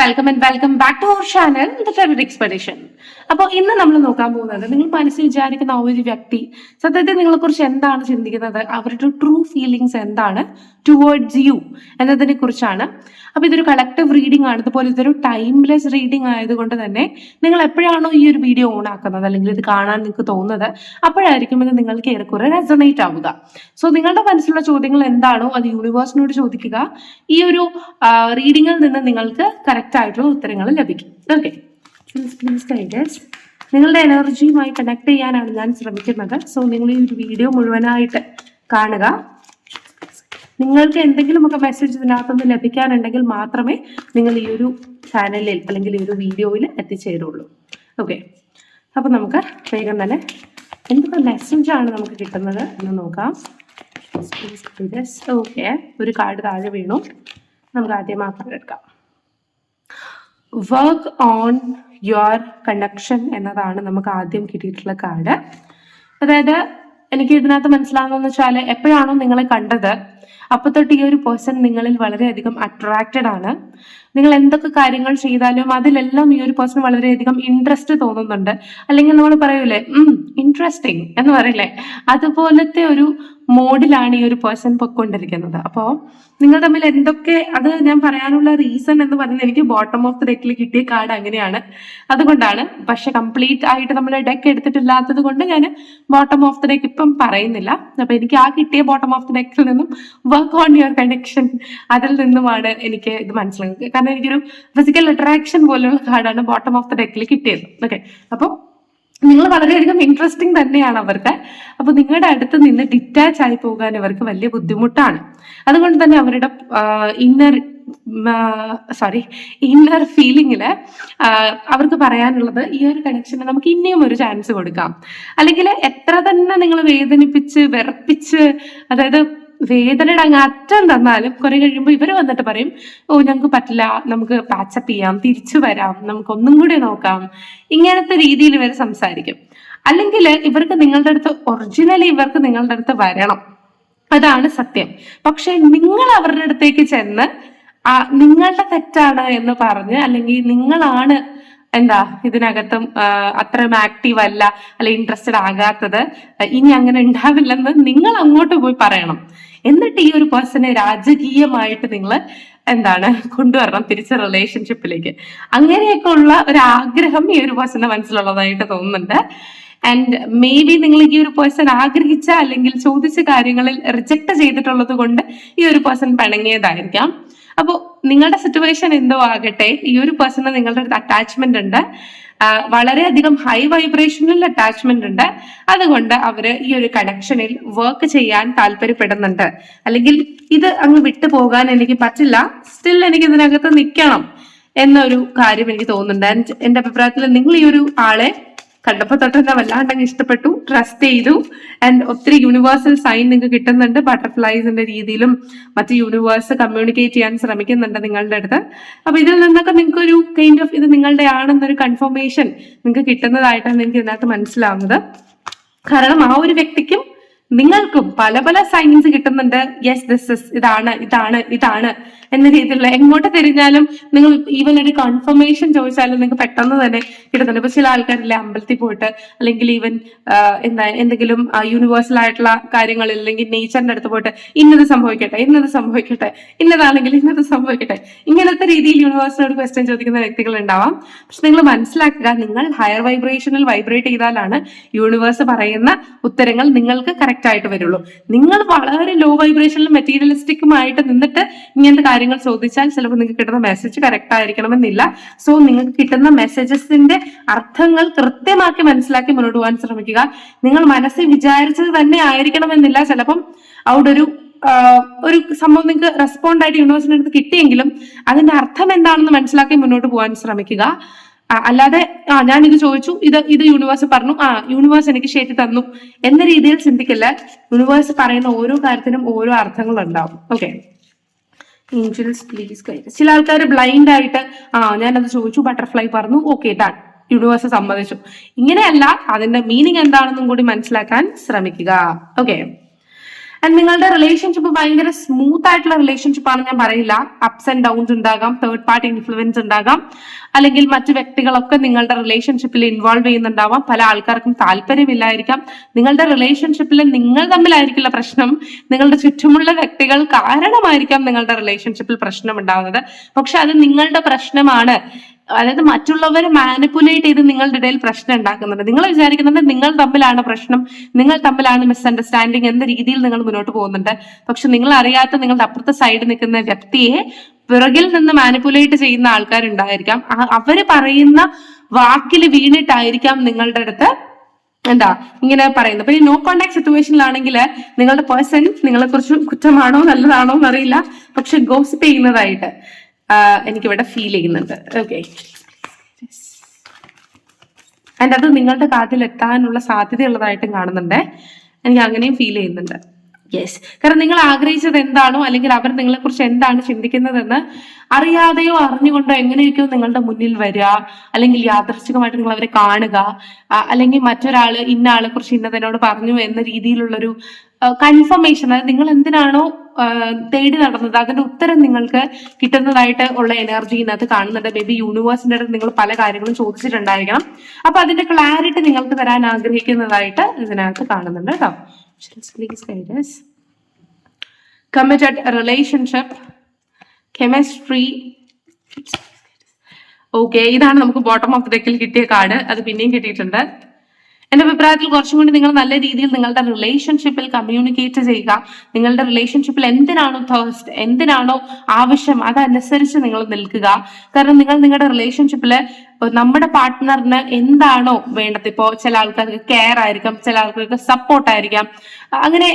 Welcome and welcome back to our channel the terror expedition അപ്പോൾ ഇന്ന് നമ്മൾ നോക്കാൻ പോകുന്നത് നിങ്ങൾ മനസ്സിൽ വിചാരിക്കുന്ന ആ ഒരു വ്യക്തി സത്യത്തിൽ നിങ്ങളെക്കുറിച്ച് എന്താണ് ചിന്തിക്കുന്നത്? അവരുടെ ട്രൂ ഫീലിങ്സ് എന്താണ്? ടുവേർഡ്സ് യു എന്നതിനെ കുറിച്ചാണ്. അപ്പോൾ ഇതൊരു കളക്റ്റീവ് റീഡിംഗ് ആണ്. അതുപോലെ ഇതൊരു ടൈംലെസ് റീഡിംഗ് ആയതുകൊണ്ട് തന്നെ നിങ്ങൾ എപ്പോഴാണോ ഈ ഒരു വീഡിയോ ഓൺ ആക്കുന്നത് അല്ലെങ്കിൽ ഇത് കാണാൻ നിങ്ങൾക്ക് തോന്നുന്നത് അപ്പോഴായിരിക്കും ഇത് നിങ്ങൾക്ക് ഏറെക്കുറെ റെസണേറ്റ് ആവുക. സോ നിങ്ങളുടെ മനസ്സിലുള്ള ചോദ്യങ്ങൾ എന്താണോ അത് യൂണിവേഴ്സിനോട് ചോദിക്കുക. ഈ ഒരു റീഡിങ്ങിൽ നിന്ന് നിങ്ങൾക്ക് കറക്റ്റ് ആയിട്ടുള്ള ഉത്തരങ്ങൾ ലഭിക്കും. ഓക്കെ നിങ്ങളുടെ എനർജിയുമായി കണക്ട് ചെയ്യാനാണ് ഞാൻ ശ്രമിക്കുന്നത്. സോ നിങ്ങൾ ഈ ഒരു വീഡിയോ മുഴുവനായിട്ട് കാണുക. നിങ്ങൾക്ക് എന്തെങ്കിലുമൊക്കെ മെസ്സേജ് ഇതിനകത്തുനിന്ന് ലഭിക്കാനുണ്ടെങ്കിൽ മാത്രമേ നിങ്ങൾ ഈ ഒരു ചാനലിൽ അല്ലെങ്കിൽ ഈ ഒരു വീഡിയോയിൽ എത്തിച്ചേരുള്ളൂ. ഓക്കെ അപ്പൊ നമുക്ക് വേഗം തന്നെ എന്തൊക്കെ മെസ്സേജ് ആണ് നമുക്ക് കിട്ടുന്നത് എന്ന് നോക്കാം. ഓക്കെ ഒരു കാർഡ് താഴെ വീണു. നമുക്ക് ആദ്യം കാർഡ് എടുക്കാം. വർക്ക് ഓൺ യുവർ കണക്ഷൻ എന്നതാണ് നമുക്ക് ആദ്യം കിട്ടിയിട്ടുള്ള കാർഡ് അതായത് എനിക്ക് ഇതിനകത്ത് മനസ്സിലാവുന്നതെന്ന് വെച്ചാൽ എപ്പോഴാണോ നിങ്ങളെ കണ്ടത് അപ്പൊ തൊട്ട് ഈ ഒരു പേഴ്സൺ നിങ്ങളിൽ വളരെയധികം അട്രാക്റ്റഡ് ആണ്. നിങ്ങൾ എന്തൊക്കെ കാര്യങ്ങൾ ചെയ്താലും അതിലെല്ലാം ഈ ഒരു പേഴ്സൺ വളരെയധികം ഇൻട്രസ്റ്റ് തോന്നുന്നുണ്ട്. അല്ലെങ്കിൽ നമ്മൾ പറയൂലേ ഇൻട്രസ്റ്റിംഗ് എന്ന് പറയില്ലേ? അതുപോലത്തെ ഒരു മോഡിലാണ് ഈ ഒരു പേഴ്സൺ പൊയ്ക്കൊണ്ടിരിക്കുന്നത്. അപ്പോൾ നിങ്ങൾ തമ്മിൽ എന്തൊക്കെ അത് ഞാൻ പറയാനുള്ള റീസൺ എന്ന് പറയുന്നത് എനിക്ക് ബോട്ടം ഓഫ് ദ ഡെക്കിൽ കിട്ടിയ കാർഡ് അങ്ങനെയാണ്. അതുകൊണ്ടാണ് പക്ഷെ കംപ്ലീറ്റ് ആയിട്ട് നമ്മൾ ഡെക്ക് എടുത്തിട്ടില്ലാത്തത് കൊണ്ട് ഞാൻ ബോട്ടം ഓഫ് ദ ഡെക്ക് ഇപ്പം പറയുന്നില്ല. അപ്പൊ എനിക്ക് ആ കിട്ടിയ ബോട്ടം ഓഫ് ദ ഡെക്കിൽ നിന്നും വർക്ക് ഓൺ യുവർ കണക്ഷൻ അതിൽ നിന്നുമാണ് എനിക്ക് ഇത് മനസ്സിലായത് കാരണം എനിക്കൊരു ഫിസിക്കൽ അട്രാക്ഷൻ പോലെയുള്ള കാർഡാണ് ബോട്ടം ഓഫ് ദ ഡെക്കിൽ കിട്ടിയത്. ഓക്കെ അപ്പോൾ നിങ്ങൾ വളരെയധികം ഇൻട്രസ്റ്റിംഗ് തന്നെയാണ് അവർക്ക്. അപ്പൊ നിങ്ങളുടെ അടുത്ത് നിന്ന് ഡിറ്റാച്ച് ആയി പോകാൻ അവർക്ക് വലിയ ബുദ്ധിമുട്ടാണ്. അതുകൊണ്ട് തന്നെ അവരുടെ ഇന്നർ സോറി ഇന്നർ ഫീലിങ്ങിൽ അവർക്ക് പറയാനുള്ളത് ഈ ഒരു കണക്ഷന് നമുക്ക് ഇനിയും ഒരു ചാൻസ് കൊടുക്കാം. അല്ലെങ്കിൽ എത്ര തന്നെ നിങ്ങൾ വേദനിപ്പിച്ച് വിറപ്പിച്ച് അതായത് വേദനയുടെ അങ്ങ് അറ്റം തന്നാലും കുറെ കഴിയുമ്പോൾ ഇവർ വന്നിട്ട് പറയും ഓ ഞങ്ങൾക്ക് പറ്റില്ല നമുക്ക് പാച്ചപ്പ് ചെയ്യാം തിരിച്ചു വരാം നമുക്ക് ഒന്നും കൂടി നോക്കാം. ഇങ്ങനത്തെ രീതിയിൽ ഇവർ സംസാരിക്കും. അല്ലെങ്കിൽ ഇവർക്ക് നിങ്ങളുടെ അടുത്ത് ഒറിജിനലി ഇവർക്ക് നിങ്ങളുടെ അടുത്ത് വരണം. അതാണ് സത്യം. പക്ഷെ നിങ്ങൾ അവരുടെ അടുത്തേക്ക് ചെന്ന് ആ നിങ്ങളുടെ തെറ്റാണ് എന്ന് പറഞ്ഞ് അല്ലെങ്കിൽ നിങ്ങളാണ് എന്താ ഇതിനകത്തും അത്രയും ആക്റ്റീവ് അല്ല അല്ലെ ഇൻട്രസ്റ്റഡ് ആകാത്തത് ഇനി അങ്ങനെ ഉണ്ടാവില്ലെന്ന് നിങ്ങൾ അങ്ങോട്ട് പോയി പറയണം. എന്നിട്ട് ഈ ഒരു പേഴ്സണെ രാജകീയമായിട്ട് നിങ്ങൾ എന്താണ് കൊണ്ടുവരണം തിരിച്ച റിലേഷൻഷിപ്പിലേക്ക് അങ്ങനെയൊക്കെ ഉള്ള ഒരു ആഗ്രഹം ഈ ഒരു പേഴ്സന്റെ മനസ്സിലുള്ളതായിട്ട് തോന്നുന്നുണ്ട്. ആൻഡ് മേ ബി നിങ്ങൾ ഈ ഒരു പേഴ്സൺ ആഗ്രഹിച്ച അല്ലെങ്കിൽ ചോദിച്ച കാര്യങ്ങളിൽ റിജക്ട് ചെയ്തിട്ടുള്ളത് കൊണ്ട് ഈ ഒരു പേഴ്സൺ പിണങ്ങിയതായിരിക്കാം. അപ്പോൾ നിങ്ങളുടെ സിറ്റുവേഷൻ എന്തോ ആകട്ടെ ഈ ഒരു പേഴ്സണ് നിങ്ങളുടെ അടുത്ത് അറ്റാച്ച്മെന്റ് ഉണ്ട്. വളരെയധികം ഹൈ വൈബ്രേഷനിൽ അറ്റാച്ച്മെന്റ് ഉണ്ട്. അതുകൊണ്ട് അവർ ഈ ഒരു കണക്ഷനിൽ വർക്ക് ചെയ്യാൻ താല്പര്യപ്പെടുന്നുണ്ട്. അല്ലെങ്കിൽ ഇത് അങ്ങ് വിട്ടു പോകാൻ എനിക്ക് പറ്റില്ല സ്റ്റിൽ എനിക്ക് ഇതിനകത്ത് നിൽക്കണം എന്നൊരു കാര്യം എനിക്ക് തോന്നുന്നുണ്ട്. എന്റെ അഭിപ്രായത്തിൽ നിങ്ങൾ ഈ ഒരു ആളെ കണ്ടപ്പോ തൊട്ട് തന്നെ വല്ലാണ്ടങ്ങ് ഇഷ്ടപ്പെട്ടു. ട്രസ്റ്റ് ചെയ്തു. ആൻഡ് ഒത്തിരി യൂണിവേഴ്സൽ സൈൻ നിങ്ങൾക്ക് കിട്ടുന്നുണ്ട്. ബട്ടർഫ്ലൈസിന്റെ രീതിയിലും മറ്റ് യൂണിവേഴ്സ് കമ്മ്യൂണിക്കേറ്റ് ചെയ്യാൻ ശ്രമിക്കുന്നുണ്ട് നിങ്ങളുടെ അടുത്ത്. അപ്പൊ ഇതിൽ നിന്നൊക്കെ നിങ്ങൾക്ക് ഒരു കൈൻഡ് ഓഫ് ഇത് നിങ്ങളുടെ ആണെന്നൊരു കൺഫർമേഷൻ നിങ്ങൾക്ക് കിട്ടുന്നതായിട്ടാണ് എനിക്ക് ഇതിനകത്ത് മനസ്സിലാവുന്നത്. കാരണം ആ ഒരു വ്യക്തിക്കും നിങ്ങൾക്കും പല പല സൈൻസ് കിട്ടുന്നുണ്ട്. യെസ് ദിസ് ഇസ് ഇതാണ് ഇതാണ് ഇതാണ്. എന്ന രീതിയിലുള്ള എങ്ങോട്ട് തിരിഞ്ഞാലും നിങ്ങൾ ഈവൻ ഒരു കൺഫർമേഷൻ ചോദിച്ചാലും നിങ്ങൾക്ക് പെട്ടെന്ന് തന്നെ കിട്ടുന്നുണ്ട്. ഇപ്പൊ ചില ആൾക്കാരില്ലേ അമ്പലത്തിൽ പോയിട്ട് അല്ലെങ്കിൽ ഈവൻ എന്താ എന്തെങ്കിലും യൂണിവേഴ്സൽ ആയിട്ടുള്ള കാര്യങ്ങളിൽ അല്ലെങ്കിൽ നേച്ചറിന്റെ അടുത്ത് പോയിട്ട് ഇന്നത് സംഭവിക്കട്ടെ ഇന്നത് സംഭവിക്കട്ടെ ഇന്നതാണെങ്കിൽ ഇന്നത് സംഭവിക്കട്ടെ. ഇങ്ങനത്തെ രീതിയിൽ യൂണിവേഴ്സിനോട് ക്വസ്റ്റ്യൻ ചോദിക്കുന്ന വ്യക്തികൾ ഉണ്ടാവാം. പക്ഷെ നിങ്ങൾ മനസ്സിലാക്കുക നിങ്ങൾ ഹയർ വൈബ്രേഷനിൽ വൈബ്രേറ്റ് ചെയ്താലാണ് യൂണിവേഴ്സ് പറയുന്ന ഉത്തരങ്ങൾ നിങ്ങൾക്ക് കറക്റ്റ് ആയിട്ട് വരുള്ളൂ. നിങ്ങൾ വളരെ ലോ വൈബ്രേഷനിലും മെറ്റീരിയലിസ്റ്റിക്കുമായിട്ട് നിന്നിട്ട് ഇങ്ങനത്തെ കാര്യങ്ങൾ ചോദിച്ചാൽ ചിലപ്പോൾ നിങ്ങൾക്ക് കിട്ടുന്ന മെസ്സേജ് കറക്റ്റ് ആയിരിക്കണമെന്നില്ല. സോ നിങ്ങൾക്ക് കിട്ടുന്ന മെസ്സേജസിന്റെ അർത്ഥങ്ങൾ കൃത്യമാക്കി മനസ്സിലാക്കി മുന്നോട്ട് പോകാൻ ശ്രമിക്കുക. നിങ്ങൾ മനസ്സിൽ വിചാരിച്ചത് തന്നെ ആയിരിക്കണമെന്നില്ല. ചിലപ്പം അവിടെ ഒരു ഒരു സംഭവം നിങ്ങൾക്ക് റെസ്പോണ്ട് ആയിട്ട് യൂണിവേഴ്സിന്റെ അടുത്ത് കിട്ടിയെങ്കിലും അതിന്റെ അർത്ഥം എന്താണെന്ന് മനസ്സിലാക്കി മുന്നോട്ട് പോകാൻ ശ്രമിക്കുക. അല്ലാതെ ആ ഞാൻ ഇത് ചോദിച്ചു. ഇത് ഇത് യൂണിവേഴ്സ് പറഞ്ഞു. ആ യൂണിവേഴ്സ് എനിക്ക് ശരി തന്നു എന്ന രീതിയിൽ ചിന്തിക്കല്ല? യൂണിവേഴ്സ് പറയുന്ന ഓരോ കാര്യത്തിനും ഓരോ അർത്ഥങ്ങൾ ഉണ്ടാവും ഓക്കെ ഏഞ്ചൽസ് പ്ലീസ് ഗൈഡ് ചില ആൾക്കാർ ബ്ലൈൻഡ് ആയിട്ട് ആ ഞാനത് ചോദിച്ചു ബട്ടർഫ്ലൈ പറഞ്ഞു ഓക്കെ ഡൺ യൂണിവേഴ്സ് സമ്മതിച്ചു. ഇങ്ങനെയല്ല അതിന്റെ മീനിങ് എന്താണെന്നും കൂടി മനസ്സിലാക്കാൻ ശ്രമിക്കുക. ഓക്കെ ആൻഡ് നിങ്ങളുടെ റിലേഷൻഷിപ്പ് ഭയങ്കര സ്മൂത്ത് ആയിട്ടുള്ള റിലേഷൻഷിപ്പ് ആണ് ഞാൻ പറയില്ല. അപ്സ് ആൻഡ് ഡൗൺസ് ഉണ്ടാകാം തേർഡ് പാർട്ടി ഇൻഫ്ലുവൻസ് ഉണ്ടാകാം അല്ലെങ്കിൽ മറ്റു വ്യക്തികളൊക്കെ നിങ്ങളുടെ റിലേഷൻഷിപ്പിൽ ഇൻവോൾവ് ചെയ്യുന്നുണ്ടാവാം. പല ആൾക്കാർക്കും താല്പര്യമില്ലായിരിക്കാം. നിങ്ങളുടെ റിലേഷൻഷിപ്പിൽ നിങ്ങൾ തമ്മിലായിരിക്കില്ല പ്രശ്നം. നിങ്ങളുടെ ചുറ്റുമുള്ള വ്യക്തികൾ കാരണമായിരിക്കാം നിങ്ങളുടെ റിലേഷൻഷിപ്പിൽ പ്രശ്നം ഉണ്ടാകുന്നത് പക്ഷെ അത് നിങ്ങളുടെ പ്രശ്നമാണ്. അതായത് മറ്റുള്ളവരെ മാനിപ്പുലേറ്റ് ചെയ്ത് നിങ്ങളുടെ ഇടയിൽ പ്രശ്നം ഉണ്ടാക്കുന്നുണ്ട്. നിങ്ങൾ വിചാരിക്കുന്നുണ്ട് നിങ്ങൾ തമ്മിലാണ് പ്രശ്നം നിങ്ങൾ തമ്മിലാണ് മിസ്അണ്ടർസ്റ്റാൻഡിങ് എന്ന രീതിയിൽ നിങ്ങൾ മുന്നോട്ട് പോകുന്നുണ്ട്. പക്ഷെ നിങ്ങൾ അറിയാത്ത നിങ്ങളുടെ അപ്പുറത്തെ സൈഡ് നിൽക്കുന്ന വ്യക്തിയെ പിറകിൽ നിന്ന് മാനിപ്പുലേറ്റ് ചെയ്യുന്ന ആൾക്കാരുണ്ടായിരിക്കാം. അവർ പറയുന്ന വാക്കിൽ വീണിട്ടായിരിക്കാം നിങ്ങളുടെ അടുത്ത് എന്താ ഇങ്ങനെ പറയുന്നത്. അപ്പൊ ഈ നോ കോണ്ടാക്ട് സിറ്റുവേഷനിലാണെങ്കിൽ നിങ്ങളുടെ പേഴ്സൺ നിങ്ങളെ കുറിച്ച് കുറ്റമാണോ നല്ലതാണോ എന്നറിയില്ല. പക്ഷെ ഗോസിപ്പ് ചെയ്യുന്നതായിട്ട്. എനിക്കിവിടെ ഫീൽ ചെയ്യുന്നുണ്ട്. ഓക്കെ ആൻഡ് അത് നിങ്ങളുടെ കാതിൽ എത്താനുള്ള സാധ്യതയുള്ളതായിട്ടും കാണുന്നുണ്ട്. എനിക്ക് അങ്ങനെയും ഫീൽ ചെയ്യുന്നുണ്ട്. യെസ് കാരണം നിങ്ങൾ ആഗ്രഹിച്ചത് എന്താണോ അല്ലെങ്കിൽ അവർ നിങ്ങളെ കുറിച്ച് എന്താണ് ചിന്തിക്കുന്നതെന്ന് അറിയാതെയോ അറിഞ്ഞുകൊണ്ടോ എങ്ങനെയൊക്കെയോ നിങ്ങളുടെ മുന്നിൽ വരിക അല്ലെങ്കിൽ യാദർശികമായിട്ട് നിങ്ങൾ അവരെ കാണുക അല്ലെങ്കിൽ മറ്റൊരാൾ ഇന്ന ആളെ കുറിച്ച് ഇന്നതിനോട് പറഞ്ഞു എന്ന രീതിയിലുള്ളൊരു കൺഫർമേഷൻ അതായത് നിങ്ങൾ എന്തിനാണോ തേടി നടന്നത് അതിന്റെ ഉത്തരം നിങ്ങൾക്ക് കിട്ടുന്നതായിട്ട് ഉള്ള എനർജി ഇതിനകത്ത് കാണുന്നുണ്ട്. മേ ബി യൂണിവേഴ്സിന്റെ അടുത്ത് നിങ്ങൾ പല കാര്യങ്ങളും ചോദിച്ചിട്ടുണ്ടായിരിക്കണം. അപ്പൊ അതിന്റെ ക്ലാരിറ്റി നിങ്ങൾക്ക് തരാൻ ആഗ്രഹിക്കുന്നതായിട്ട് ഇതിനകത്ത് കാണുന്നുണ്ട് കേട്ടോ. Please guides Committed relationship chemistry okay ഇതാണ് നമുക്ക് ബോട്ടം ഓഫ് ഡെക്കിൽ കിട്ടിയ കാർഡ് അത് പിന്നെയും കിട്ടിയിട്ടുണ്ട്. എന്റെ അഭിപ്രായത്തിൽ കുറച്ചും കൂടി നിങ്ങൾ നല്ല രീതിയിൽ നിങ്ങളുടെ റിലേഷൻഷിപ്പിൽ കമ്മ്യൂണിക്കേറ്റ് ചെയ്യുക. നിങ്ങളുടെ റിലേഷൻഷിപ്പിൽ എന്തിനാണോ തേഴ്സ്റ്റ് എന്തിനാണോ ആവശ്യം അതനുസരിച്ച് നിങ്ങൾ നിൽക്കുക. കാരണം നിങ്ങൾ നിങ്ങളുടെ റിലേഷൻഷിപ്പിൽ നമ്മുടെ പാർട്ട്ണറിന് എന്താണോ വേണ്ടത്? ഇപ്പോ ചില ആൾക്കാർക്ക് കെയർ ആയിരിക്കാം ചില ആൾക്കാർക്ക് സപ്പോർട്ട് ആയിരിക്കാം. അങ്ങനെ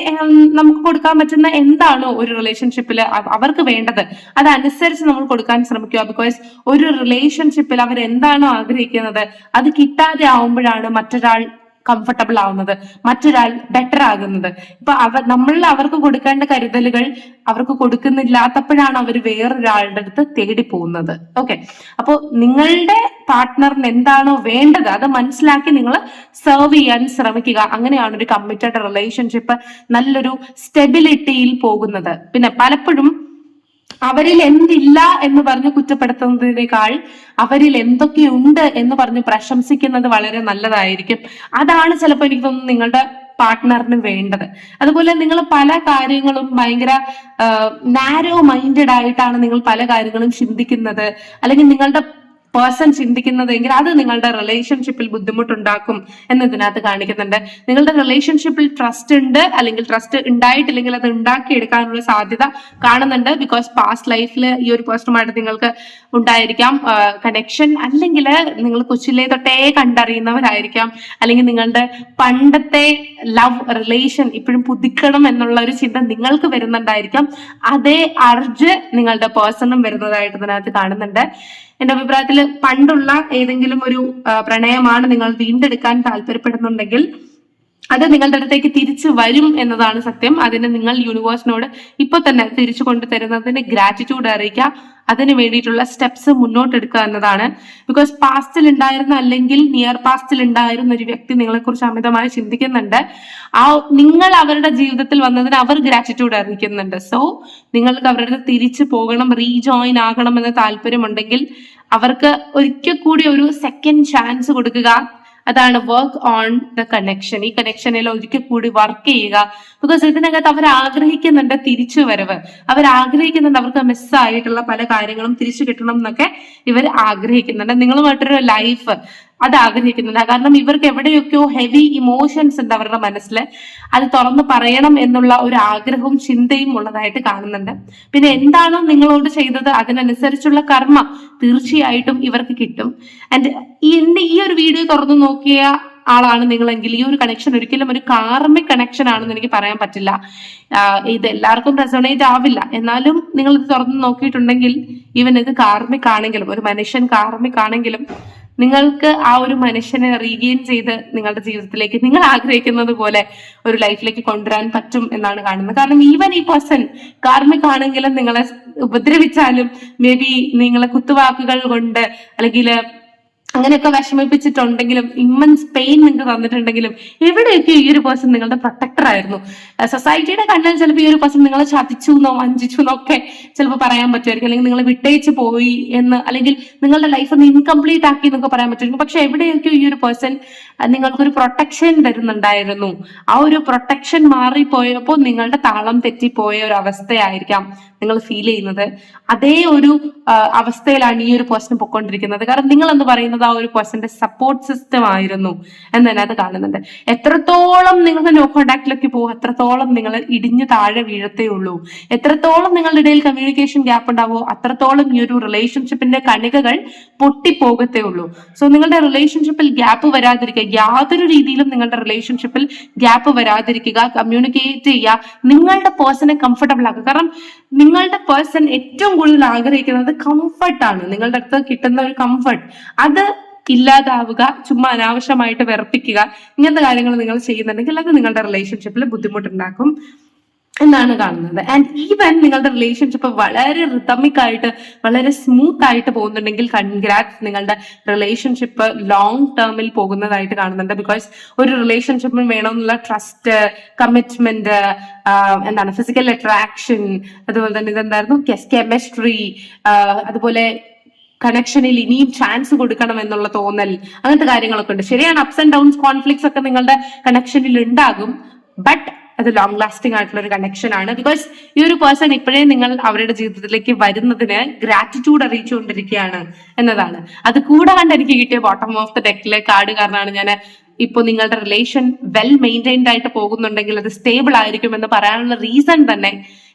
നമുക്ക് കൊടുക്കാൻ പറ്റുന്ന എന്താണോ ഒരു റിലേഷൻഷിപ്പിൽ അവർക്ക് വേണ്ടത്? അതനുസരിച്ച് നമ്മൾ കൊടുക്കാൻ ശ്രമിക്കുക. ബിക്കോസ് ഒരു റിലേഷൻഷിപ്പിൽ അവർ എന്താണോ ആഗ്രഹിക്കുന്നത് അത് കിട്ടാതെ ആവുമ്പോഴാണ് മറ്റൊരാൾ കംഫർട്ടബിൾ ആവുന്നത് മറ്റൊരാൾ ബെറ്റർ ആകുന്നത്. ഇപ്പൊ അവർ നമ്മൾ അവർക്ക് കൊടുക്കേണ്ട കരുതലുകൾ അവർക്ക് കൊടുക്കുന്നില്ലാത്തപ്പോഴാണ് അവർ വേറൊരാളുടെ അടുത്ത് തേടി പോകുന്നത് ഓക്കെ അപ്പോ നിങ്ങളുടെ പാർട്ട്ണറിന് എന്താണോ വേണ്ടത് അത് മനസ്സിലാക്കി നിങ്ങൾ സെർവ് ചെയ്യാൻ ശ്രമിക്കുക. അങ്ങനെയാണ് ഒരു കമ്മിറ്റഡ് റിലേഷൻഷിപ്പ് നല്ലൊരു സ്റ്റെബിലിറ്റിയിൽ പോകുന്നത്. പിന്നെ പലപ്പോഴും അവരിൽ എന്തില്ല എന്ന് പറഞ്ഞ് കുറ്റപ്പെടുത്തുന്നതിനേക്കാൾ അവരിൽ എന്തൊക്കെയുണ്ട് എന്ന് പറഞ്ഞ് പ്രശംസിക്കുന്നത് വളരെ നല്ലതായിരിക്കും. അതാണ് ചിലപ്പോൾ എനിക്ക് തോന്നുന്നു നിങ്ങളുടെ പാർട്ട്ണറിന് വേണ്ടത്. അതുപോലെ നിങ്ങൾ പല കാര്യങ്ങളും ഭയങ്കര നാരോ മൈൻഡഡ് ആയിട്ടാണ് നിങ്ങൾ പല കാര്യങ്ങളും ചിന്തിക്കുന്നത്. അല്ലെങ്കിൽ നിങ്ങളുടെ പേഴ്സൺ ചിന്തിക്കുന്നതെങ്കിൽ അത് നിങ്ങളുടെ റിലേഷൻഷിപ്പിൽ ബുദ്ധിമുട്ടുണ്ടാക്കും എന്നതിനകത്ത് കാണിക്കുന്നുണ്ട്. നിങ്ങളുടെ റിലേഷൻഷിപ്പിൽ ട്രസ്റ്റ് ഉണ്ട് അല്ലെങ്കിൽ ട്രസ്റ്റ് ഉണ്ടായിട്ടില്ലെങ്കിൽ അത് ഉണ്ടാക്കിയെടുക്കാനുള്ള സാധ്യത കാണുന്നുണ്ട്. ബിക്കോസ് പാസ്റ്റ് ലൈഫിൽ ഈ ഒരു പേഴ്സണുമായിട്ട് നിങ്ങൾക്ക് ഉണ്ടായിരിക്കാം. കണക്ഷൻ അല്ലെങ്കിൽ നിങ്ങൾ കൊച്ചിലെ തൊട്ടേ കണ്ടറിയുന്നവരായിരിക്കാം. അല്ലെങ്കിൽ നിങ്ങളുടെ പണ്ടത്തെ ലവ് റിലേഷൻ ഇപ്പോഴും പുതുക്കണം എന്നുള്ള ഒരു ചിന്ത നിങ്ങൾക്ക് വരുന്നുണ്ടായിരിക്കാം. അതേ അർജ് നിങ്ങളുടെ പേഴ്സണും വരുന്നതായിട്ട് ഇതിനകത്ത് കാണുന്നുണ്ട്. എന്റെ അഭിപ്രായത്തിൽ പണ്ടുള്ള ഏതെങ്കിലും ഒരു പ്രണയമാണ് നിങ്ങൾ വീണ്ടെടുക്കാൻ താല്പര്യപ്പെടുന്നുണ്ടെങ്കിൽ അത് നിങ്ങളുടെ അടുത്തേക്ക് തിരിച്ചു വരും എന്നതാണ് സത്യം. അതിന് നിങ്ങൾ യൂണിവേഴ്സിനോട് ഇപ്പൊ തന്നെ തിരിച്ചു കൊണ്ടുതരുന്നതിന് ഗ്രാറ്റിറ്റ്യൂഡ് അറിയിക്കുക. അതിന് വേണ്ടിയിട്ടുള്ള സ്റ്റെപ്സ് മുന്നോട്ടെടുക്കുക എന്നതാണ്. ബിക്കോസ് പാസ്റ്റിൽ ഉണ്ടായിരുന്ന അല്ലെങ്കിൽ നിയർ പാസ്റ്റിൽ ഉണ്ടായിരുന്ന ഒരു വ്യക്തി നിങ്ങളെക്കുറിച്ച് അമിതമായി ചിന്തിക്കുന്നുണ്ട്. ആ നിങ്ങൾ അവരുടെ ജീവിതത്തിൽ വന്നതിന് അവർ ഗ്രാറ്റിറ്റ്യൂഡ് അറിയിക്കുന്നുണ്ട് സോ നിങ്ങൾക്ക് അവരുടെ തിരിച്ചു പോകണം റീജോയിൻ ആകണം എന്ന താല്പര്യമുണ്ടെങ്കിൽ അവർക്ക് ഒരിക്കൽ കൂടി ഒരു സെക്കൻഡ് ചാൻസ് കൊടുക്കുക. അതാണ് വർക്ക് ഓൺ ദ കണക്ഷൻ ഈ കണക്ഷനിൽ ഒരിക്കൽ കൂടി വർക്ക് ചെയ്യുക. ബിക്കോസ് ഇതിനകത്ത് അവർ ആഗ്രഹിക്കുന്നുണ്ട് തിരിച്ചു വരവ്. അവർ ആഗ്രഹിക്കുന്നുണ്ട് അവർക്ക് മിസ്സായിട്ടുള്ള പല കാര്യങ്ങളും തിരിച്ചു കിട്ടണം എന്നൊക്കെ ഇവർ ആഗ്രഹിക്കുന്നുണ്ട്. നിങ്ങളുമായിട്ടൊരു ലൈഫ് അത് ആഗ്രഹിക്കുന്നില്ല കാരണം ഇവർക്ക് എവിടെയൊക്കെയോ ഹെവി ഇമോഷൻസ് ഉണ്ട് അവരുടെ മനസ്സിൽ അത് തുറന്ന് പറയണം എന്നുള്ള ഒരു ആഗ്രഹവും ചിന്തയും ഉള്ളതായിട്ട് കാണുന്നുണ്ട്. പിന്നെ എന്താണോ നിങ്ങളോട് ചെയ്തത്? അതിനനുസരിച്ചുള്ള കർമ്മ തീർച്ചയായിട്ടും ഇവർക്ക് കിട്ടും. ആൻഡ് എന്റെ ഈ ഒരു വീഡിയോ തുറന്നു നോക്കിയ ആളാണ് നിങ്ങളെങ്കിൽ ഈ ഒരു കണക്ഷൻ ഒരിക്കലും ഒരു കാർമിക് കണക്ഷൻ ആണെന്ന് എനിക്ക് പറയാൻ പറ്റില്ല. ഇത് എല്ലാവർക്കും റെസോണേറ്റ് ആവില്ല. എന്നാലും നിങ്ങൾ ഇത് തുറന്നു നോക്കിയിട്ടുണ്ടെങ്കിൽ ഈവൻ ഇത് കാർമിക് ആണെങ്കിലും ഒരു മനുഷ്യൻ കാർമിക് ആണെങ്കിലും നിങ്ങൾക്ക് ആ ഒരു മനുഷ്യനെ റീഗെയിൻ ചെയ്ത് നിങ്ങളുടെ ജീവിതത്തിലേക്ക് നിങ്ങൾ ആഗ്രഹിക്കുന്നത് പോലെ ഒരു ലൈഫിലേക്ക് കൊണ്ടുവരാൻ പറ്റും എന്നാണ് കാണുന്നത്. കാരണം ഈവൻ ഈ പേഴ്സൺ കാർമിക് ആണെങ്കിലും നിങ്ങളെ ഉപദ്രവിച്ചാലും മേ ബി നിങ്ങളെ കുത്തുവാക്കുകൾ കൊണ്ട് അല്ലെങ്കിൽ അങ്ങനെയൊക്കെ വിഷമിപ്പിച്ചിട്ടുണ്ടെങ്കിലും ഇമ്മൻസ് പെയിൻ നിങ്ങൾക്ക് തന്നിട്ടുണ്ടെങ്കിലും എവിടെയൊക്കെ ഈ ഒരു പേഴ്സൺ നിങ്ങളുടെ പ്രൊട്ടക്ടർ ആയിരുന്നു? സൊസൈറ്റിയുടെ കണ്ണിൽ ചിലപ്പോൾ ഈ ഒരു പേഴ്സൺ നിങ്ങളെ ചതിച്ചു എന്നോ വഞ്ചിച്ചു എന്നൊക്കെ ചിലപ്പോൾ പറയാൻ പറ്റുമായിരിക്കും. അല്ലെങ്കിൽ നിങ്ങൾ വിട്ടയച്ചു പോയി എന്ന് അല്ലെങ്കിൽ നിങ്ങളുടെ ലൈഫ് ഒന്ന് ഇൻകംപ്ലീറ്റ് ആക്കി എന്നൊക്കെ പറയാൻ പറ്റുമായിരിക്കും. പക്ഷെ എവിടെയൊക്കെ ഈ ഒരു പേഴ്സൺ നിങ്ങൾക്കൊരു പ്രൊട്ടക്ഷൻ തരുന്നുണ്ടായിരുന്നു? ആ ഒരു പ്രൊട്ടക്ഷൻ മാറിപ്പോയപ്പോൾ നിങ്ങളുടെ താളം തെറ്റിപ്പോയ ഒരു അവസ്ഥയായിരിക്കാം നിങ്ങൾ ഫീൽ ചെയ്യുന്നത്. അതേ ഒരു അവസ്ഥയിലാണ് ഈ ഒരു പേഴ്സൺ പൊയ്ക്കൊണ്ടിരിക്കുന്നത് കാരണം നിങ്ങൾ എന്ന് പറയുന്നത് ആ ഒരു പേഴ്സന്റെ സപ്പോർട്ട് സിസ്റ്റം ആയിരുന്നു എന്ന് തന്നെ അത് കാണുന്നുണ്ട്. എത്രത്തോളം നിങ്ങൾ നോ കോണ്ടാക്റ്റിലേക്ക് പോകും എത്രത്തോളം നിങ്ങൾ ഇടിഞ്ഞു താഴെ വീഴത്തേ ഉള്ളൂ. എത്രത്തോളം നിങ്ങളുടെ ഇടയിൽ കമ്മ്യൂണിക്കേഷൻ ഗ്യാപ്പ് ഉണ്ടാവോ അത്രത്തോളം ഈ ഒരു റിലേഷൻഷിപ്പിന്റെ കണികകൾ പൊട്ടിപ്പോകത്തേ ഉള്ളൂ. സോ നിങ്ങളുടെ റിലേഷൻഷിപ്പിൽ ഗ്യാപ്പ് വരാതിരിക്കുക യാതൊരു രീതിയിലും നിങ്ങളുടെ റിലേഷൻഷിപ്പിൽ ഗ്യാപ്പ് വരാതിരിക്കുക കമ്മ്യൂണിക്കേറ്റ് ചെയ്യുക നിങ്ങളുടെ പേഴ്സണെ കംഫർട്ടബിൾ ആക്കുക. കാരണം നിങ്ങളുടെ പേഴ്സൺ ഏറ്റവും കൂടുതൽ ആഗ്രഹിക്കുന്നത് കംഫർട്ടാണ് നിങ്ങളുടെ അടുത്ത് കിട്ടുന്ന ഒരു കംഫർട്ട് അത് ഇല്ലാതാവുക ചുമ്മാ അനാവശ്യമായിട്ട് വിറപ്പിക്കുക ഇങ്ങനത്തെ കാര്യങ്ങൾ നിങ്ങൾ ചെയ്യുന്നുണ്ടെങ്കിൽ അത് നിങ്ങളുടെ റിലേഷൻഷിപ്പിൽ ബുദ്ധിമുട്ടുണ്ടാക്കും എന്നാണ് കാണുന്നത്. ആൻഡ് ഈവൻ നിങ്ങളുടെ റിലേഷൻഷിപ്പ് വളരെ റിതമിക് ആയിട്ട് വളരെ സ്മൂത്ത് ആയിട്ട് പോകുന്നുണ്ടെങ്കിൽ കൺഗ്രാറ്റ്സ് നിങ്ങളുടെ റിലേഷൻഷിപ്പ് ലോങ് ടേമിൽ പോകുന്നതായിട്ട് കാണുന്നുണ്ട്. ബിക്കോസ് ഒരു റിലേഷൻഷിപ്പിന് വേണമെന്നുള്ള ട്രസ്റ്റ് കമ്മിറ്റ്മെന്റ് എന്താണ് ഫിസിക്കൽ അട്രാക്ഷൻ അതുപോലെ തന്നെ ഇതെന്തായിരുന്നു? കെമിസ്ട്രി അതുപോലെ കണക്ഷനിൽ ഇനിയും ചാൻസ് കൊടുക്കണം എന്നുള്ള തോന്നൽ അങ്ങനത്തെ കാര്യങ്ങളൊക്കെ ഉണ്ട്. ശരിയാണ് അപ്സ് ആൻഡ് ഡൗൺസ് കോൺഫ്ലിക്ട്സ് ഒക്കെ നിങ്ങളുടെ കണക്ഷനിൽ ഉണ്ടാകും. ബട്ട് അത് ലോങ് ലാസ്റ്റിംഗ് ആയിട്ടുള്ള ഒരു കണക്ഷൻ ആണ്. ബിക്കോസ് ഈ ഒരു പേഴ്സൺ ഇപ്പോഴേ നിങ്ങൾ അവരുടെ ജീവിതത്തിലേക്ക് വരുന്നതിന് ഗ്രാറ്റിറ്റ്യൂഡ് അറിയിച്ചുകൊണ്ടിരിക്കുകയാണ് എന്നതാണ്. അത് കൂടാണ്ട് എനിക്ക് കിട്ടിയ ബോട്ടം ഓഫ് ദ ഡെക്കിലെ കാർഡ് കാരണമാണ് ഞാൻ. ഇപ്പൊ നിങ്ങളുടെ റിലേഷൻ വെൽ മെയിന്റൈൻഡ് ആയിട്ട് പോകുന്നുണ്ടെങ്കിൽ അത് സ്റ്റേബിൾ ആയിരിക്കും എന്ന് പറയാനുള്ള റീസൺ തന്നെ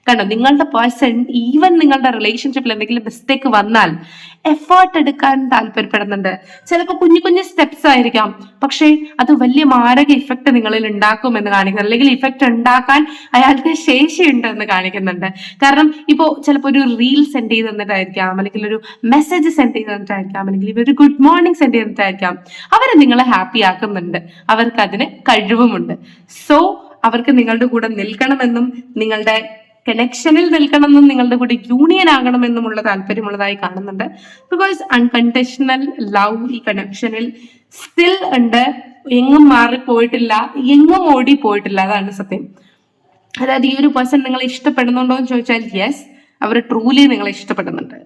കണ്ടോ നിങ്ങളുടെ പേഴ്സൺ ഈവൻ നിങ്ങളുടെ റിലേഷൻഷിപ്പിൽ എന്തെങ്കിലും മിസ്റ്റേക്ക് വന്നാൽ എഫേർട്ട് എടുക്കാൻ താല്പര്യപ്പെടുന്നുണ്ട്. ചിലപ്പോൾ കുഞ്ഞു കുഞ്ഞു സ്റ്റെപ്സ് ആയിരിക്കാം. പക്ഷേ അത് വലിയ മാരക ഇഫക്റ്റ് നിങ്ങളിൽ ഉണ്ടാക്കും എന്ന് കാണിക്കുന്നു. അല്ലെങ്കിൽ ഇഫക്റ്റ് ഉണ്ടാക്കാൻ അയാൾക്ക് ശേഷിയുണ്ട് എന്ന് കാണിക്കുന്നുണ്ട്. കാരണം ഇപ്പോൾ ചിലപ്പോൾ ഒരു റീൽ സെൻഡ് ചെയ്ത് തന്നിട്ടായിരിക്കാം അല്ലെങ്കിൽ ഒരു മെസ്സേജ് സെൻഡ് ചെയ്ത് തന്നിട്ടായിരിക്കാം അല്ലെങ്കിൽ ഒരു ഗുഡ് മോർണിംഗ് സെൻഡ് ചെയ്തിട്ടായിരിക്കാം അവർ നിങ്ങളെ ഹാപ്പി ആക്കുന്നുണ്ട്. അവർക്ക് അതിന് കഴിവുമുണ്ട്. സോ അവർക്ക് നിങ്ങളുടെ കൂടെ നിൽക്കണമെന്നും നിങ്ങളുടെ കണക്ഷനിൽ നിൽക്കണമെന്നും നിങ്ങളുടെ കൂടെ യൂണിയൻ ആകണമെന്നുമുള്ള താല്പര്യമുള്ളതായി കാണുന്നുണ്ട്. ബിക്കോസ് അൺകണ്ടീഷണൽ ലവ് ഈ കണക്ഷനിൽ സ്റ്റിൽ ഉണ്ട്. എങ്ങും മാറിപ്പോയിട്ടില്ല എങ്ങും ഓടി പോയിട്ടില്ല അതാണ് സത്യം. അതായത് ഈ ഒരു പേഴ്സൺ നിങ്ങളെ ഇഷ്ടപ്പെടുന്നുണ്ടോ എന്ന് ചോദിച്ചാൽ യെസ് അവർ ട്രൂലി നിങ്ങളെ ഇഷ്ടപ്പെടുന്നുണ്ട്.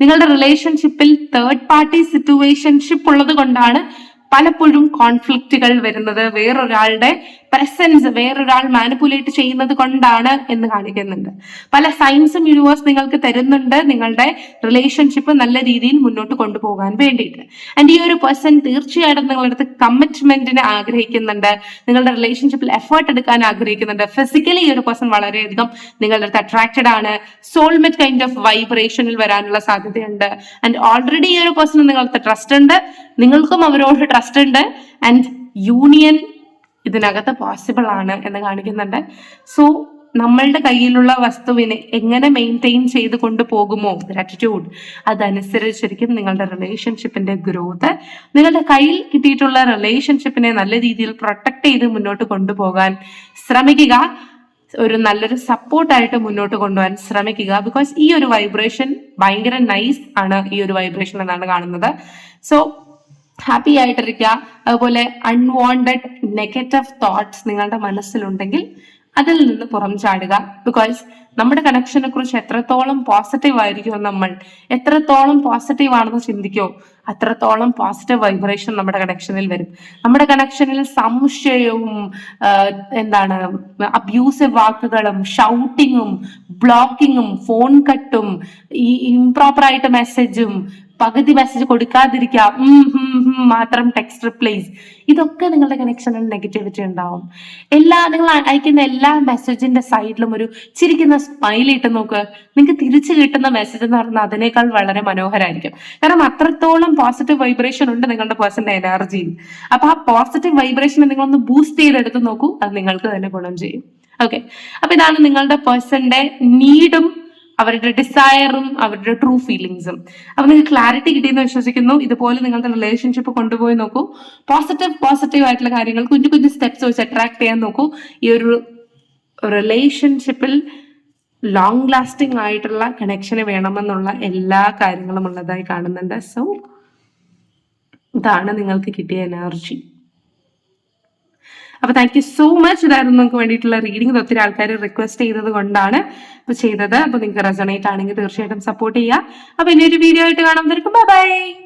നിങ്ങളുടെ റിലേഷൻഷിപ്പിൽ തേർഡ് പാർട്ടി സിറ്റുവേഷൻഷിപ്പ് ഉള്ളത് കൊണ്ടാണ് പലപ്പോഴും കോൺഫ്ലിക്റ്റുകൾ വരുന്നത്. വേറൊരാളുടെ പ്രസൻസ് വേറൊരാൾ മാനിപ്പുലേറ്റ് ചെയ്യുന്നത് കൊണ്ടാണ് എന്ന് കാണിക്കുന്നുണ്ട്. പല സയൻസും യൂണിവേഴ്സ് നിങ്ങൾക്ക് തരുന്നുണ്ട്. നിങ്ങളുടെ റിലേഷൻഷിപ്പ് നല്ല രീതിയിൽ മുന്നോട്ട് കൊണ്ടുപോകാൻ വേണ്ടിയിട്ട്. ആൻഡ് ഈ ഒരു പേഴ്സൺ തീർച്ചയായിട്ടും നിങ്ങളുടെ അടുത്ത് കമ്മിറ്റ്മെന്റിന് ആഗ്രഹിക്കുന്നുണ്ട്. നിങ്ങളുടെ റിലേഷൻഷിപ്പിൽ എഫേർട്ട് എടുക്കാൻ ആഗ്രഹിക്കുന്നുണ്ട്. ഫിസിക്കലി ഈ ഒരു പേഴ്സൺ വളരെയധികം നിങ്ങളുടെ അടുത്ത് അട്രാക്റ്റഡ് ആണ്. സോൾമെറ്റ് കൈൻഡ് ഓഫ് വൈബ്രേഷനിൽ വരാനുള്ള സാധ്യതയുണ്ട്. ആൻഡ് ഓൾറെഡി ഈ ഒരു പേഴ്സൺ നിങ്ങളുടെ ട്രസ്റ്റ് ഉണ്ട്. നിങ്ങൾക്കും അവരോട് ട്രസ്റ്റ് ഉണ്ട്. ആൻഡ് യൂണിയൻ ഇതിനകത്ത് പോസിബിൾ ആണ് എന്ന് കാണിക്കുന്നുണ്ട്. സോ നമ്മളുടെ കയ്യിലുള്ള വസ്തുവിനെ എങ്ങനെ മെയിന്റെയിൻ ചെയ്ത് കൊണ്ടുപോകുമോ ഗ്രാറ്റിറ്റ്യൂഡ് അതനുസരിച്ചിരിക്കും നിങ്ങളുടെ റിലേഷൻഷിപ്പിന്റെ ഗ്രോത്ത് നിങ്ങളുടെ കയ്യിൽ കിട്ടിയിട്ടുള്ള റിലേഷൻഷിപ്പിനെ നല്ല രീതിയിൽ പ്രൊട്ടക്ട് ചെയ്ത് മുന്നോട്ട് കൊണ്ടുപോകാൻ ശ്രമിക്കുക. ഒരു നല്ലൊരു സപ്പോർട്ടായിട്ട് മുന്നോട്ട് കൊണ്ടുപോകാൻ ശ്രമിക്കുക. ബിക്കോസ് ഈ ഒരു വൈബ്രേഷൻ ഭയങ്കര നൈസ് ആണ് ഈ ഒരു വൈബ്രേഷൻ എന്നാണ് കാണുന്നത്. സോ ഹാപ്പി ആയിട്ടിരിക്കുക. അതുപോലെ അൺവാണ്ടഡ് നെഗറ്റീവ് തോട്ട്സ് നിങ്ങളുടെ മനസ്സിലുണ്ടെങ്കിൽ അതിൽ നിന്ന് പുറം ചാടുക. ബിക്കോസ് നമ്മുടെ കണക്ഷനെ കുറിച്ച് എത്രത്തോളം പോസിറ്റീവ് ആയിരിക്കുമോ നമ്മൾ എത്രത്തോളം പോസിറ്റീവ് ആണെന്ന് ചിന്തിക്കോ അത്രത്തോളം പോസിറ്റീവ് വൈബ്രേഷൻ നമ്മുടെ കണക്ഷനിൽ വരും. നമ്മുടെ കണക്ഷനിൽ സംശയവും എന്താണ് അബ്യൂസീവ് വാക്കുകളും ഷൗട്ടിങ്ങും ബ്ലോക്കിങ്ങും ഫോൺ കട്ടും ഈ ഇംപ്രോപ്പർ ആയിട്ട് മെസ്സേജും പകുതി മെസ്സേജ് ഹും മാത്രം ടെക്സ്റ്റ് റിപ്ലേസ് ഇതൊക്കെ നിങ്ങളുടെ കണക്ഷനിൽ നെഗറ്റിവിറ്റി ഉണ്ടാവും. എല്ലാ നിങ്ങൾ അയക്കുന്ന എല്ലാ മെസ്സേജിന്റെ സൈഡിലും ഒരു ചിരിക്കുന്ന സ്മൈൽ ഇട്ട് നോക്കുക നിങ്ങൾക്ക് തിരിച്ചു കിട്ടുന്ന മെസ്സേജ് എന്ന് പറഞ്ഞാൽ അതിനേക്കാൾ വളരെ മനോഹരമായിരിക്കും കാരണം അത്രത്തോളം പോസിറ്റീവ് വൈബ്രേഷൻ ഉണ്ട് നിങ്ങളുടെ പേഴ്സണൽ എനർജിയിൽ അപ്പൊ ആ പോസിറ്റീവ് വൈബ്രേഷനെ നിങ്ങളൊന്ന് ബൂസ്റ്റ് ചെയ്തെടുത്ത് നോക്കൂ അത് നിങ്ങൾക്ക് തന്നെ ഗുണം ചെയ്യും. ഓക്കെ അപ്പൊ ഇതാണ് നിങ്ങളുടെ പേഴ്സന്റെ നീഡും അവരുടെ ഡിസയറും അവരുടെ ട്രൂ ഫീലിങ്സും അപ്പൊ നിങ്ങൾക്ക് ക്ലാരിറ്റി കിട്ടിയെന്ന് വിശ്വസിക്കുന്നു. ഇതുപോലെ നിങ്ങളുടെ റിലേഷൻഷിപ്പ് കൊണ്ടുപോയി നോക്കൂ. പോസിറ്റീവ് പോസിറ്റീവ് ആയിട്ടുള്ള കാര്യങ്ങൾ കുഞ്ഞു കുഞ്ഞു സ്റ്റെപ്സ് വെച്ച് അട്രാക്ട് ചെയ്യാൻ നോക്കൂ. ഈ ഒരു റിലേഷൻഷിപ്പിൽ ലോങ് ലാസ്റ്റിംഗ് ആയിട്ടുള്ള കണക്ഷന് വേണമെന്നുള്ള എല്ലാ കാര്യങ്ങളും ഉള്ളതായി കാണുന്നുണ്ട്. സോ ഇതാണ് നിങ്ങൾക്ക് കിട്ടിയ എനർജി അപ്പൊ താങ്ക് യു സോ മച്ച് ഇതായിരുന്നു നിങ്ങൾക്ക് വേണ്ടിയിട്ടുള്ള റീഡിംഗ് ഒത്തിരി ആൾക്കാർ റിക്വസ്റ്റ് ചെയ്തത് കൊണ്ടാണ് ഇപ്പൊ ചെയ്തത്. അപ്പൊ നിങ്ങൾക്ക് റെസണേറ്റ് ആണെങ്കിൽ തീർച്ചയായിട്ടും സപ്പോർട്ട് ചെയ്യുക അപ്പൊ ഇനി ഒരു വീഡിയോ ആയിട്ട് ബൈ ബൈ